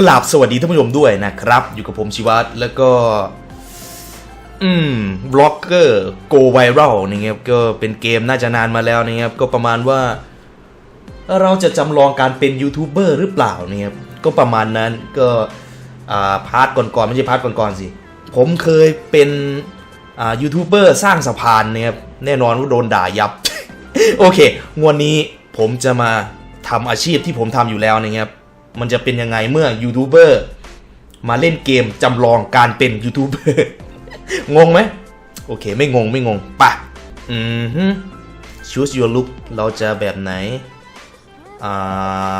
กราบสวัสดีท่านผู้ชมด้วยนะครับ อยู่กับผมชิวัตแล้วก็ อืมบล็อกเกอร์โกไวรัลนะครับก็เป็นเกมน่าจะนานมาแล้วนะครับ ก็ประมาณว่า เราจะจำลองการเป็นยูทูบเบอร์หรือเปล่านะครับก็ประมาณนั้นก็พาร์ทก่อนๆไม่ใช่พาร์ทก่อนๆสิ ผมเคยเป็นยูทูบเบอร์สร้างสะพานนะครับแน่นอนว่าโดนด่ายับ โอเคงวันนี้ผมจะมาทำอาชีพที่ผมทำอยู่แล้วนะครับ มันจะเป็นยังไงเมื่อยูทูบเบอร์มาเล่นเกมจำลองการเป็นยูทูบเบอร์งงไหมโอเค ไม่งงไม่งงปะอืมฮึ choose your look เราจะแบบไหน อ่า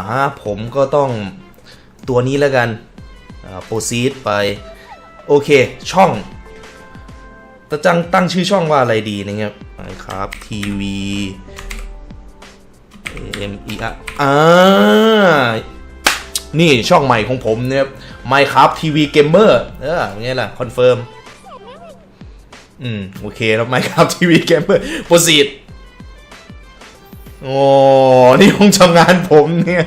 ฮะผมก็ต้องตัวนี้แล้วกันอ่า proceed ไป โอเค ช่องตะจังตั้งชื่อช่องว่าอะไรดีนะครับครับทีวี M E R อ่า นี่ช่องใหม่ของผมเนี่ย Minecraft TV Gamer เออไงล่ะ คอนเฟิร์ม อืม โอเคแล้ว Minecraft TV Gamer proceed โอ้นี่ห้องทำงานผมเนี่ย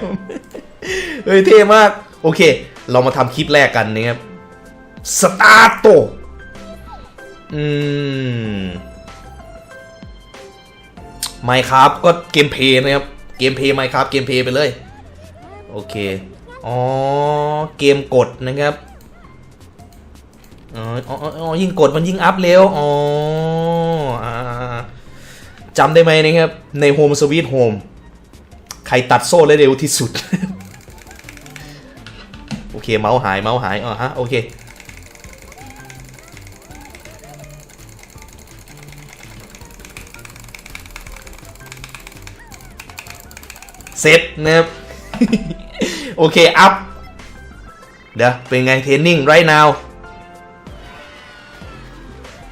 เฮ้ยเท่มาก โอเค เรามาทำคลิปแรกกันนะครับสตาร์โตอืมไมครับก็เกมเพย์นะครับ เกมเพย์ไมครับเกมเพย์ไปเลย โอเค อ๋อ เกมกดนะครับ อ๋ออ๋อยิ่งกดมันยิ่งอัพเร็ว อ๋อจำได้ไหมนะครับ ใน Home Sweet Home ใครตัดโซ่ได้เร็วที่สุด โอเค เมาส์หาย เมาส์หาย อ๋อฮะ โอเค เสร็จนะครับ โอเค อัพ เดี๋ยว เป็นไงเทรนนิ่ง right now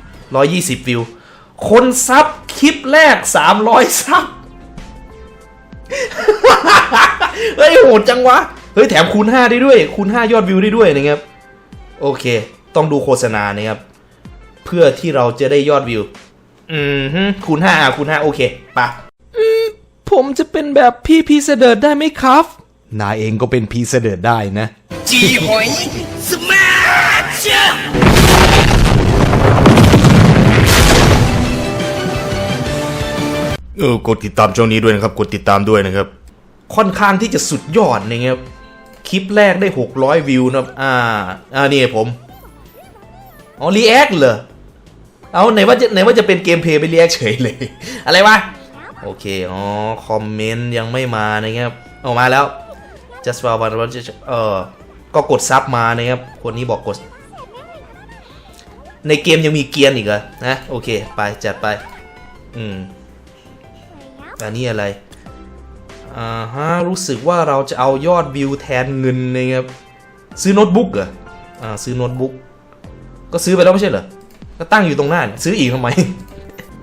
120วิว คนซับคลิปแรก300ซับ เฮ้ย โหดจังวะ เฮ้ย แถมคูณ5ได้ด้วย คูณ5ยอดวิวได้ด้วยนะครับ โอเค ต้องดูโฆษณานะครับ เพื่อที่เราจะได้ยอดวิว อืมฮึคูณ5อะคูณ5โอเคปะผมจะเป็นแบบพี่พีเสดิร์ได้ไหมครับ นายเองก็เป็นพีเสดิร์ดได้นะ จีหอยสมาชเออกดติดตามช่องนี้ด้วยนะครับ กดติดตามด้วยนะครับ ค่อนข้างที่จะสุดยอดนะครับ คลิปแรกได้ 600 วิวนะครับอ่า อ่า นี่ผม อ๋อ รีแอคเหรอ เอาไหนว่าจะไหนว่าจะเป็นเกมเพลย์ไปรีแอคเฉยเลย อะไรวะ โอเค อ๋อ คอมเมนต์ยังไม่มานะครับ ออกมาแล้ว just for one one เออก็กดซับมานะครับ คนนี้บอกกด ในเกมยังมีเกียร์อีกเหรอนะ โอเค ไป จัดไป อืม อันนี้อะไร อ่าฮะ รู้สึกว่าเราจะเอายอดวิวแทนเงินนะครับ ซื้อโน้ตบุ๊กเหรอ อ่า ซื้อโน้ตบุ๊ก ก็ซื้อไปแล้วไม่ใช่เหรอ ก็ตั้งอยู่ตรงหน้าเนี่ยซื้ออีกทำไม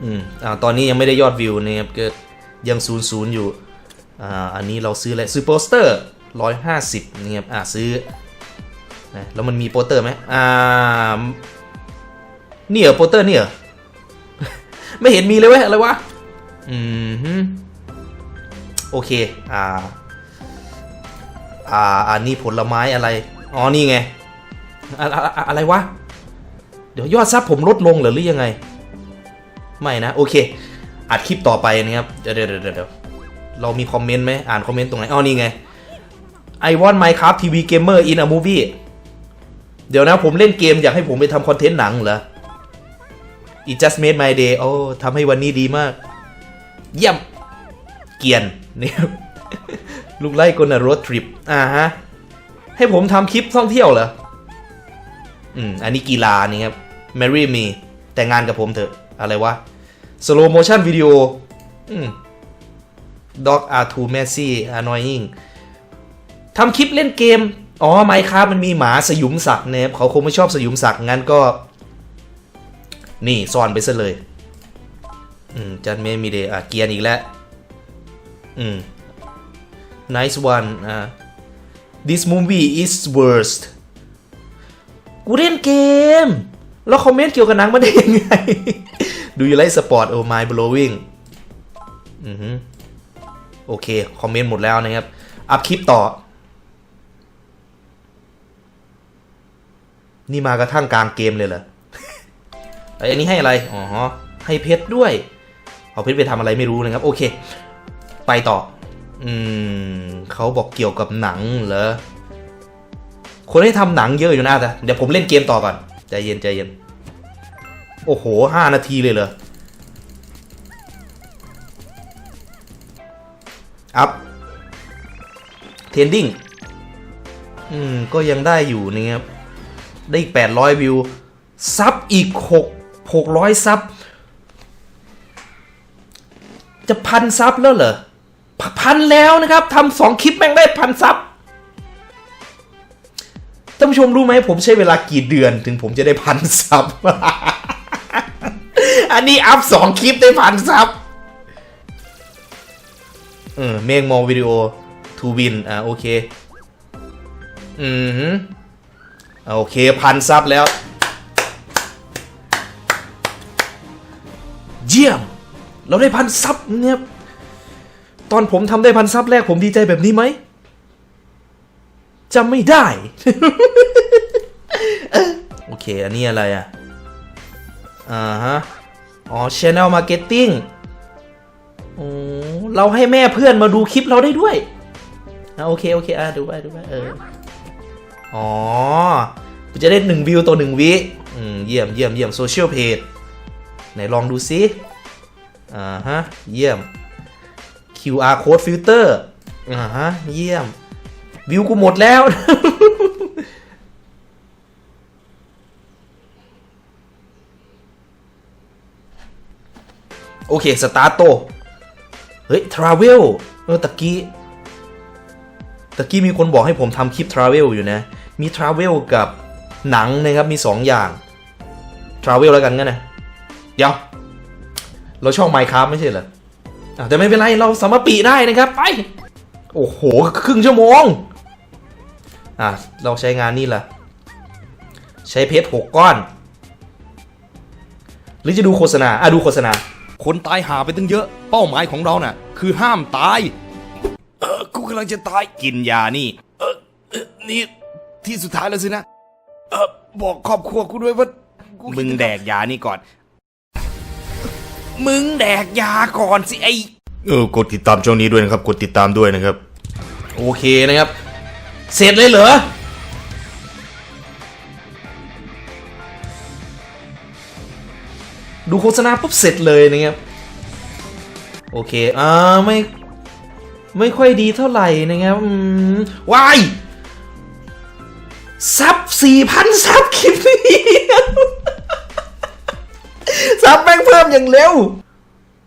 อืม อ่า ตอนนี้ยังไม่ได้ยอดวิวนะครับก็ยังศูนย์ศูนย์อยู่ อ่า อันนี้เราซื้ออะไร ซื้อโปสเตอร์ ร้อยห้าสิบนะครับอ่าซื้อนะแล้วมันมีโปสเตอร์ไหมอ่านี่เหรอโปสเตอร์นี่เหรอไม่เห็นมีเลยเว้ยอะไรวะอืมโอเคอ่าอ่าอันนี้ผลไม้อะไรอ๋อนี่ไงอะอะไรวะ เดี๋ยวยอดซับผมลดลงเหรือหรือยังไง ไม่นะ โอเค อัดคลิปต่อไปนะครับเดี๋ยวเดี๋ยวเดี๋ยวเดี๋ยวเรามีคอมเมนต์ไหมอ่านคอมเมนต์ตรงไหนอ๋อนี่ไง I want Minecraft TV Gamer in a movie เดี๋ยวนะผมเล่นเกมอยากให้ผมไปทำคอนเทนต์หนังเหรอ It just made my day โอ้ทำให้วันนี้ดีมาก เยี่ยม เกียนเนี่ยลูกไล่กนรถทริป อ่าฮะ ให้ผมทำคลิปท่องเที่ยวเหรอ อืม อันนี้กีฬานี่ครับ marry me แต่งงานกับผมเถอะ อะไรวะ slow motion video อืม dog are too messy annoying ทำคลิปเล่นเกม อ๋อไมค์ครับมันมีหมาสยุมสักนะครับเขาคงไม่ชอบสยุมสักงั้นก็ นี่ซ่อนไปซะเลยอืมจันเมมีเดอะเกียนอีกแล้ว อืม nice one อ่า this movie is worst กูเล่นเกม แล้วคอมเมนต์เกี่ยวกับหนังมาได้ยังไง Do you like sport oh my blowing อือฮึโอเค คอมเมนต์หมดแล้วนะครับ อัพคลิปต่อ นี่มากระทั่งกลางเกมเลยเหรอไออันนี้ให้อะไร อ๋อ ให้เพชรด้วย เอาเพชรไปทำอะไรไม่รู้นะครับ โอเค ไปต่อ อืมเขาบอกเกี่ยวกับหนังเหรอ คนให้ทำหนังเยอะอยู่นะแต่เดี๋ยวผมเล่นเกมต่อก่อน ใจเย็นใจเย็น โอ้โหห้านาทีเลยเหรอ อัพ เทรนดิ้ง อืม ก็ยังได้อยู่นะครับ ได้อีก 800 วิว ซับอีก 6 600 ซับ จะพันซับแล้วเหรอ พันแล้วนะครับทำสองคลิปแม่งได้พันซับท่านผู้ชมรู้ไหมผมใช้เวลากี่เดือนถึงผมจะได้พันซับ อันนี้อัพสองคลิปได้พันซับ เออเมงมองวิดีโอทูวิน อ่าโอเค อืม โอเคพันซับแล้ว เยี่ยม เราได้พันซับเนี่ยตอนผมทำได้พันซับแรกผมดีใจแบบนี้ไหมจำไม่ได้เอ้อโอเค อันนี้อะไรอะ อ่าฮะ อ๋อ Channel Marketing โอ้เราให้แม่เพื่อนมาดูคลิปเราได้ด้วยอะโอเค โอเค อะ ดูไปดูไปเออ อ๋อจะได้หนึ่งวิวต่อหนึ่งวิอืมเยี่ยมเยี่ยมเยี่ยมโซเชียลเพจไหนลองดูซิอ่าฮะ เยี่ยม QR code filter อ่าฮะ เยี่ยม วิวกูหมดแล้ว โอเค สตาร์โต เฮ้ย ทราเวล เออตะกี้ ตะกี้มีคนบอกให้ผมทำคลิปทราเวลอยู่นะ มีทราเวลกับหนังนะครับ มี 2 อย่างทราเวลแล้วกันงั้นนะเดี๋ยว เราชอบไมค์ครับไม่ใช่เหรอแต่ไม่เป็นไร เราสามารถปีได้นะครับ ไป โอ้โห ครึ่งชั่วโมง อะ เราใช้งานนี่แหละใช้เพชรหกก้อน หรือจะดูโฆษณา อะ ดูโฆษณา คนตายหาไปตั้งเยอะ เป้าหมายของเราน่ะ คือห้ามตายำลังจะตายกินยานี่ เออเออนี่ที่สุดท้ายแล้วสินะ เออบอกครอบครัวกูด้วยว่ามึงแดกยานี่ก่อน มึงแดกยาก่อนสิไอ เออกดติดตามช่องนี้ด้วยนะครับ กดติดตามด้วยนะครับ โอเคนะครับ เสร็จเลยเหรอ ดูโฆษณาปุ๊บเสร็จเลยนะครับ โอเค อ่า ไม่ ไม่ค่อยดีเท่าไหร่นะครับวายซับสี่พันซับคลิปนี้ซับแม่งเพิ่มอย่างเร็ว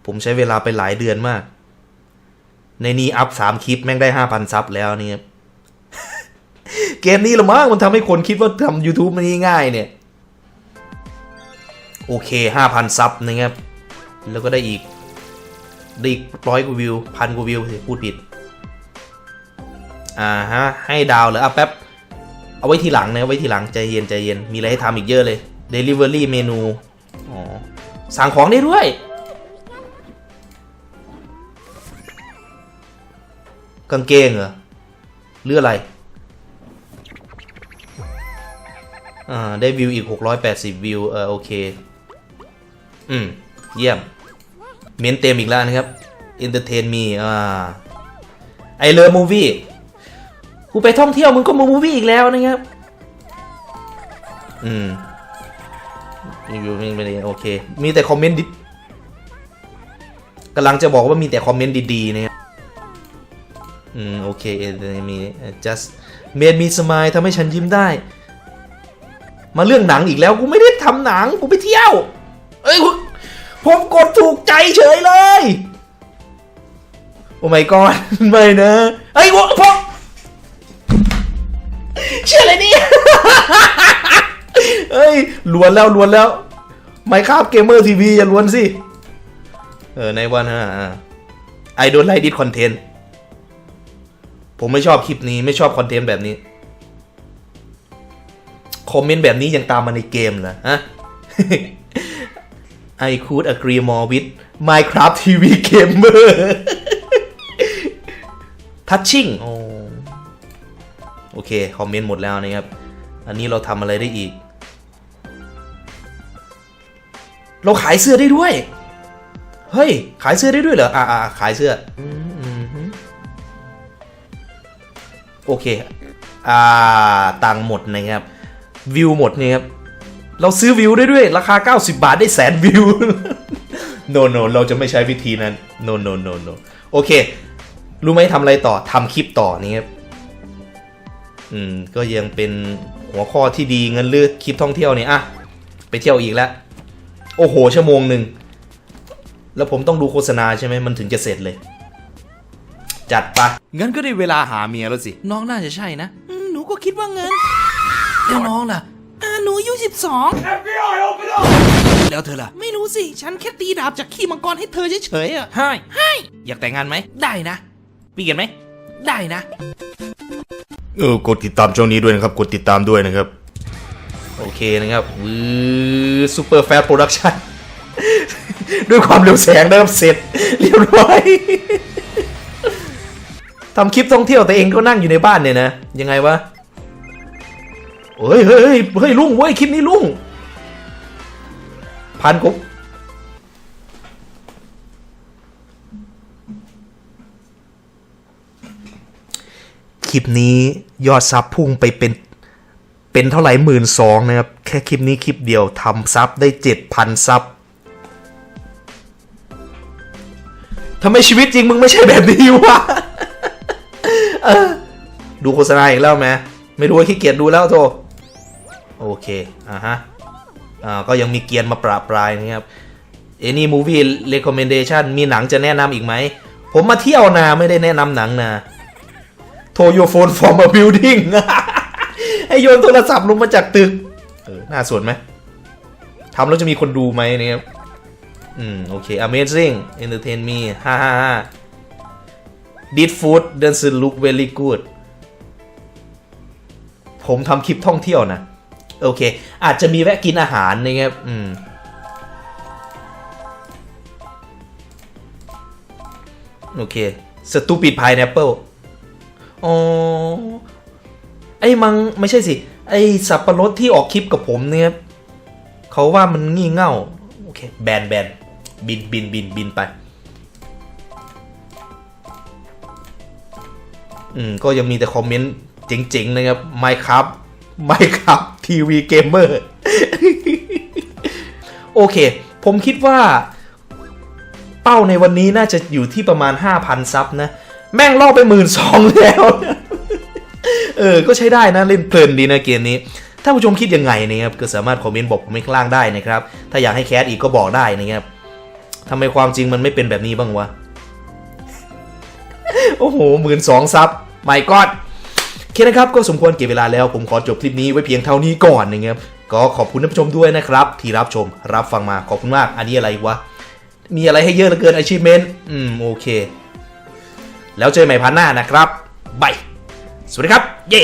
ผมใช้เวลาไปหลายเดือนมาก ในนี้อัพสามคลิปแม่งได้ห้าพันซับแล้วเนี่ยเกมนี้ละมั้งมันทำให้คนคิดว่าทำ YouTube มันง่ายเนี่ย โอเคห้าพันซับนะครับ แล้วก็ได้อีก ด้อีร้อยกว่าวิวพันกว่าวิวพูดผิด อ่าฮะ ให้ดาวเหรออะแป๊บ เอาไว้ทีหลังนะเอาไว้ทีหลัง ใจเย็นใจเย็น มีอะไรให้ทำอีกเยอะเลย Delivery เมนู อ๋อ สั่งของได้ด้วย กางเกงเหรอหรืออะไรอ่าได้วิวอีก 680 วิว เออโอเค อืม เยี่ยม เมนเต็มอีกแล้วนะครับ Entertain me อ่าไอเลิฟมูวี่กูไปท่องเที่ยวมึงก็มูวี่อีกแล้วนะครับ อืมรีวิวไม่เป็นไรโอเค มีแต่คอมเมนต์ดิกำลังจะบอกว่ามีแต่คอมเมนต์ดีๆนะครับ อืม โอเคเอมี just made me smile ทำให้ฉันยิ้มได้ มาเรื่องหนังอีกแล้ว กูไม่ได้ทำหนัง กูไปเที่ยว เอ้ยกู ผมกดถูกใจเฉยเลย โอ้ my god ไม่นะเอ้ยผมผมเชื่ออะไรเนี่ยเอ้ยล้วนแล้วล้วนแล้ว ไม่ครับเกมเมอร์ทีวีอย่าล้วนสิ เออ ในวันฮะไอโดนไลดิ c คอนเทนต์ผมไม่ชอบคลิปนี้ไม่ชอบคอนเทนต์แบบนี้ คอมเมนต์แบบนี้ยังตามมาในเกมเหรอฮะ I could agree more with Minecraft TV Gamer Touching โอเค คอมเมนต์หมดแล้วนะครับ อันนี้เราทำอะไรได้อีก เราขายเสื้อได้ด้วย เฮ้ย ขายเสื้อได้ด้วยเหรอ อ่าขายเสื้อ โอเค อ่า ตังหมดนะครับ วิวหมดนะครับ เราซื้อวิวได้ด้วย ราคา 90 บาทได้แสนวิว no no เราจะไม่ใช้วิธีนั้น no no no no โอเค รู้ไหมทำอะไรต่อทำคลิปต่อนี่ครับอืม ก็ยังเป็นหัวข้อที่ดีเงินเลือกคลิปท่องเที่ยวนี่อะไปเที่ยวอีกแล้ว โอ้โห ชั่วโมงหนึ่ง แล้วผมต้องดูโฆษณาใช่ไหมมันถึงจะเสร็จเลย จัดไปะงั้นก็ได้เวลาหาเมียแล้วสิ น้องน่าจะใช่นะอืมหนูก็คิดว่าเงินแล้วน้องล่ะอ่า หนูอายุสิบสองแล้วเธอล่ะ ไม่รู้สิ ฉันแค่ตีดาบจากขี้มังกรให้เธอเฉยๆอะให้ให้อยากแต่งงานไหม ได้นะปีกันไหม ได้นะ เออกดติดตามช่องนี้ด้วยนะครับ กดติดตามด้วยนะครับ โอเคนะครับวือซูเปอร์แฟ t โปรดักชั่นด้วยความเร็วแสงนะครับเสร็จ เรียบร้อยทำคลิปท่องเที่ยวแต่เองก็นั่งอยู่ในบ้านเนี่ยนะ ยังไงวะ เฮ้ยเฮ้ยเฮ้ยลุงเว้ยคลิปนี้ลุงพันกุ๊บคลิปนี้ยอดซับพุ่งไปเป็นเป็นเท่าไหร่หมื่นสองนะครับ แค่คลิปนี้คลิปเดียวทำซับได้เจ็ดพันซับทำไมชีวิตจริงมึงไม่ใช่แบบนี้วะดูโฆษณาอีกแล้วไหมไม่รู้ว่าขี้เกียจดูแล้วโท โอเค อ่าฮะ อ่า ก็ยังมีเกียร์มาปราบปรายนะครับ Any movie recommendation มีหนังจะแนะนำอีกไหม ผมมาเที่ยวนะไม่ได้แนะนำหนังนะ โทรโยโฟน from a building ให้โยนโทรศัพท์ลงมาจากตึก เออ น่าสวนไหมทำแล้วจะมีคนดูไหมเนี่ยครับ อืม โอเค amazing entertain me ฮ่าฮ่าฮ่า did food doesn't look very good ผมทำคลิปท่องเที่ยวนะ โอเค อาจจะมีแวะกินอาหารนะครับอืมโอเค stupid pineapple อ๋อ ไอ้มัง ไม่ใช่สิ ไอ้สับปะรดที่ออกคลิปกับผมเนี่ยเขาว่ามันงี่เง่า โอเค แบนแบนบินบินบินบินไป อืม ก็ยังมีแต่คอมเมนต์เจ๋งๆ นะครับ Minecraft Minecraft TV Gamer โอเค ผมคิดว่า เป้าในวันนี้น่าจะอยู่ที่ประมาณ 5,000 ซับนะ แม่งล่อไปหมื่นสองแล้ว เออ ก็ใช้ได้นะ เล่นเพลินดีนะเกมนี้ถ้าผู้ชมคิดยังไงนะครับก็สามารถคอมเมนต์บอกผมข้างล่างได้นะครับ ถ้าอยากให้แคสอีกก็บอกได้นะครับทำไมความจริงมันไม่เป็นแบบนี้บ้างวะ โอ้โหหมื่นสองซับไม่กอดโอเค นะครับ ก็สมควรเก็บเวลาแล้วผมขอจบคลิปนี้ไว้เพียงเท่านี้ก่อนนะครับก็ขอบคุณท่านผู้ชมด้วยนะครับ ที่รับชมรับฟังมาขอบคุณมาก อันนี้อะไรวะมีอะไรให้เยอะเหลือเกินอาชีพเมนอืมโอเค แล้วเจอกันใหม่พันหน้านะครับบายสวัสดีครับ เย่